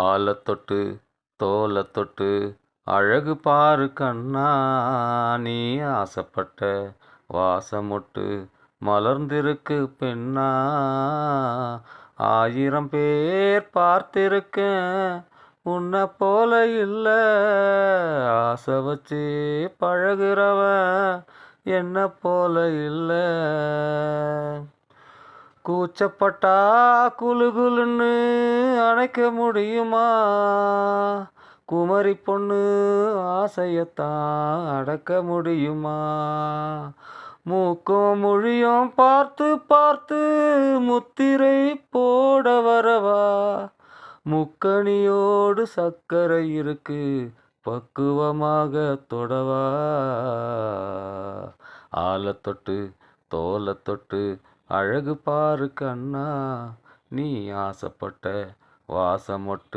ஆலத்தொட்டு தோலத்தொட்டு அழகு பாரு கண்ணா நீ ஆசைப்பட்ட வாசமொட்டு மலர்ந்திருக்கு பெண்ணா. ஆயிரம் பேர் பார்த்திருக்கேன் உன்னை போல இல்லை. ஆசை வச்சு பழகுறவன் என்ன போல இல்லை. கூச்சப்பட்டா குலு குலுன்னு அணைக்க முடியுமா? குமரி பொண்ணு ஆசையத்தான் அடக்க முடியுமா? மூக்கும் மொழியும் பார்த்து பார்த்து முத்திரை போட வரவா? முக்கணியோடு சக்கரை இருக்கு பக்குவமாக தொடவா? ஆலத்தொட்டு தொட்டு தொட்டு அழகு பாரு கண்ணா நீ ஆசைப்பட்ட வாசமொட்டு